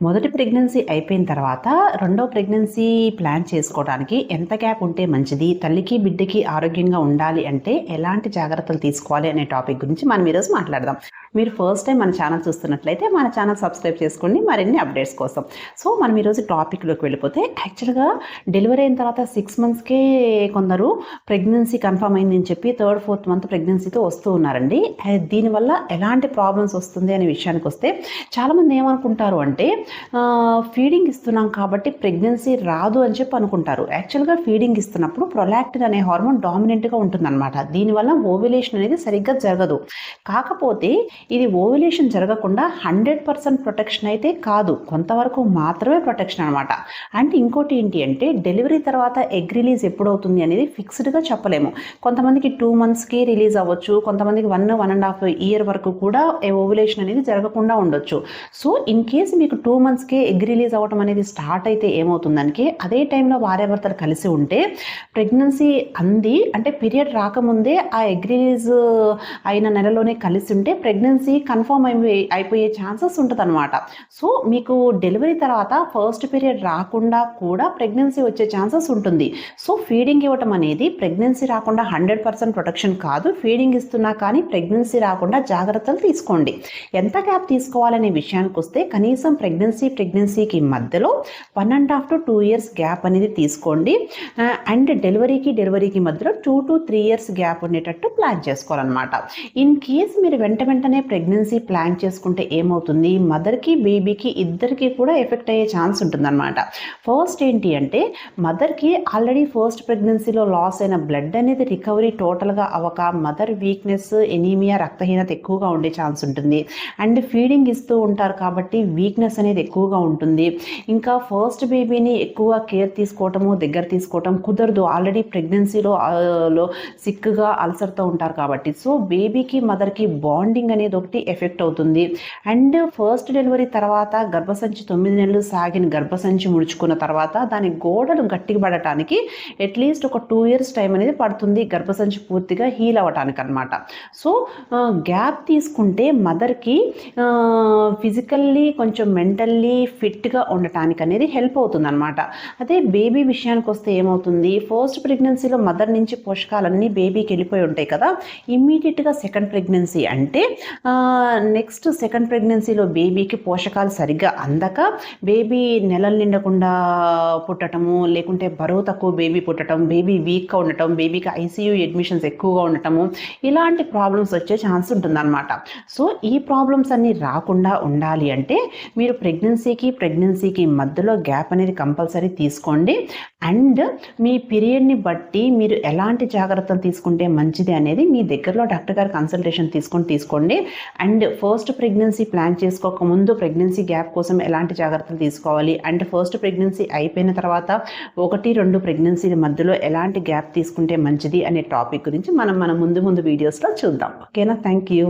మొదటి ప్రెగ్నెన్సీ అయిపోయిన తర్వాత రెండో ప్రెగ్నెన్సీ ప్లాన్ చేసుకోవడానికి ఎంత గ్యాప్ ఉంటే మంచిది? తల్లికి బిడ్డకి ఆరోగ్యంగా ఉండాలి అంటే ఎలాంటి జాగ్రత్తలు తీసుకోవాలి అనే టాపిక్ గురించి మనం ఈరోజు మాట్లాడదాం. మీరు ఫస్ట్ టైం మన ఛానల్ చూస్తున్నట్లయితే మన ఛానల్ సబ్స్క్రైబ్ చేసుకోండి. మరిన్ని అప్డేట్స్ కోసం. సో మనం ఈరోజు టాపిక్లోకి వెళ్ళిపోతే యాక్చువల్గా డెలివరీ అయిన తర్వాత సిక్స్ మంత్స్కే కొందరు ప్రెగ్నెన్సీ కన్ఫర్మ్ అయిందని చెప్పి థర్డ్ ఫోర్త్ మంత్ ప్రెగ్నెన్సీతో వస్తూ ఉన్నారండి. దీనివల్ల ఎలాంటి ప్రాబ్లమ్స్ వస్తుంది అనే విషయానికి వస్తే చాలామంది ఏమనుకుంటారు అంటే ఫీడింగ్ ఇస్తున్నాం కాబట్టి ప్రెగ్నెన్సీ రాదు అని చెప్పి అనుకుంటారు. యాక్చువల్గా ఫీడింగ్ ఇస్తున్నప్పుడు ప్రొలాక్టిన్ అనే హార్మోన్ డామినెంట్గా ఉంటుందన్నమాట. దీనివల్ల ఓవ్యులేషన్ అనేది సరిగ్గా జరగదు. కాకపోతే ఇది ఓవ్యులేషన్ జరగకుండా హండ్రెడ్ పర్సెంట్ ప్రొటెక్షన్ అయితే కాదు. కొంతవరకు మాత్రమే ప్రొటెక్షన్ అనమాట అంటే ఇంకోటి ఏంటి అంటే డెలివరీ తర్వాత ఎగ్ రిలీజ్ ఎప్పుడు అవుతుంది అనేది ఫిక్స్డ్గా చెప్పలేము. కొంతమందికి టూ మంత్స్కి రిలీజ్ అవ్వచ్చు. కొంతమందికి one one and half year వరకు కూడా ఓవ్యులేషన్ అనేది జరగకుండా ఉండొచ్చు. సో ఇన్ కేస్ మీకు టూ మంత్స్కే ఎగ్ రిలీజ్ అవ్వడం అనేది స్టార్ట్ అయితే ఏమవుతుందంటే అదే టైంలో భార్యాభర్తలు కలిసి ఉంటే ప్రెగ్నెన్సీ అంది అంటే పీరియడ్ రాకముందే ఆ ఎగ్ రిలీజ్ అయిన నెలలోనే కలిసి ఉంటే ప్రెగ్నెన్సీ కన్ఫర్మ్ అయిపోయి అయిపోయే ఛాన్సెస్ ఉంటుంది అనమాట సో మీకు డెలివరీ తర్వాత ఫస్ట్ పీరియడ్ రాకుండా కూడా ప్రెగ్నెన్సీ వచ్చే ఛాన్సెస్ ఉంటుంది. సో ఫీడింగ్ ఇవ్వటం అనేది ప్రెగ్నెన్సీ రాకుండా హండ్రెడ్ పర్సెంట్ ప్రొటెక్షన్ కాదు. ఫీడింగ్ ఇస్తున్నా కానీ ప్రెగ్నెన్సీ రాకుండా జాగ్రత్తలు తీసుకోండి. ఎంత గ్యాప్ తీసుకోవాలనే విషయానికి వస్తే కనీసం ప్రెగ్నెన్సీ ప్రెగ్నెన్సీకి మధ్యలో one and half to two years gap అనేది తీసుకోండి. అండ్ డెలివరీకి డెలివరీకి మధ్యలో two to three years gap ఉండేటట్టు ప్లాన్ చేసుకోవాలన్నమాట. ఇన్ కేస్ మీరు వెంట వెంటనే ప్రెగ్నెన్సీ ప్లాన్ చేసుకుంటే ఏమవుతుంది? మదర్కి బేబీకి ఇద్దరికి కూడా ఎఫెక్ట్ అయ్యే ఛాన్స్ ఉంటుందన్నమాట. ఫస్ట్ ఏంటి అంటే మదర్కి ఆల్రెడీ ఫస్ట్ ప్రెగ్నెన్సీలో లాస్ అయిన బ్లడ్ అనేది రికవరీ టోటల్గా అవ్వక మదర్ వీక్నెస్ ఎనీమియా రక్తహీనత ఎక్కువగా ఉండే ఛాన్స్ ఉంటుంది. అండ్ ఫీడింగ్ ఇస్తూ ఉంటారు కాబట్టి వీక్నెస్ అనేది ఎక్కువగా ఉంటుంది. ఇంకా ఫస్ట్ బేబీని ఎక్కువ కేర్ తీసుకోవటము దగ్గర తీసుకోవటం కుదరదు. ఆల్రెడీ ప్రెగ్నెన్సీలో సిక్గా అల్సర్తో ఉంటారు కాబట్టి. సో బేబీకి మదర్కి బాండింగ్ అనేది ఒకటి ఎఫెక్ట్ అవుతుంది. అండ్ ఫస్ట్ డెలివరీ తర్వాత గర్భసంచి తొమ్మిది నెలలు సాగిన గర్భసంచి ముడుచుకున్న తర్వాత దాని గోడలు గట్టిగా పడటానికి అట్లీస్ట్ ఒక టూ ఇయర్స్ టైం అనేది పడుతుంది. గర్భసంచి పూర్తిగా హీల్ అవ్వటానికి అనమాట సో గ్యాప్ తీసుకుంటే మదర్కి ఫిజికల్లీ కొంచెం మెంటల్లీ ఫిట్గా ఉండటానికి అనేది హెల్ప్ అవుతుంది అనమాట అదే బేబీ విషయానికి వస్తే ఏమవుతుంది? ఫస్ట్ ప్రెగ్నెన్సీలో మదర్ నుంచి పోషకాలన్నీ బేబీకి వెళ్ళిపోయి ఉంటాయి కదా. ఇమ్మీడియట్గా సెకండ్ ప్రెగ్నెన్సీ అంటే నెక్స్ట్ సెకండ్ ప్రెగ్నెన్సీలో బేబీకి పోషకాలు సరిగ్గా అందక బేబీ నెలలు నిండకుండా పుట్టటము లేకుంటే బరువు తక్కువ బేబీ పుట్టడం బేబీ వీక్గా ఉండటం బేబీకి ఐసీయూ అడ్మిషన్స్ ఎక్కువగా ఉండటము ఇలాంటి ప్రాబ్లమ్స్ వచ్చే ఛాన్స్ ఉంటుందన్నమాట. సో ఈ ప్రాబ్లమ్స్ అన్నీ రాకుండా ఉండాలి అంటే మీరు ప్రెగ్నెన్సీకి ప్రెగ్నెన్సీకి మధ్యలో గ్యాప్ అనేది కంపల్సరీ తీసుకోండి. అండ్ మీ పీరియడ్ని బట్టి మీరు ఎలాంటి జాగ్రత్తలు తీసుకుంటే మంచిది అనేది మీ దగ్గరలో డాక్టర్ గారి కన్సల్టేషన్ తీసుకొని తీసుకోండి. అండ్ ఫస్ట్ ప్రెగ్నెన్సీ ప్లాన్ చేసుకోక ముందు ప్రెగ్నెన్సీ గ్యాప్ కోసం ఎలాంటి జాగ్రత్తలు తీసుకోవాలి? అండ్ ఫస్ట్ ప్రెగ్నెన్సీ అయిపోయిన తర్వాత ఒకటి రెండు ప్రెగ్నెన్సీ మధ్యలో ఎలాంటి గ్యాప్ తీసుకుంటే మంచిది అనే టాపిక్ గురించి మనం మన ముందు ముందు వీడియోస్లో చూద్దాం. ఓకేనా? Thank you.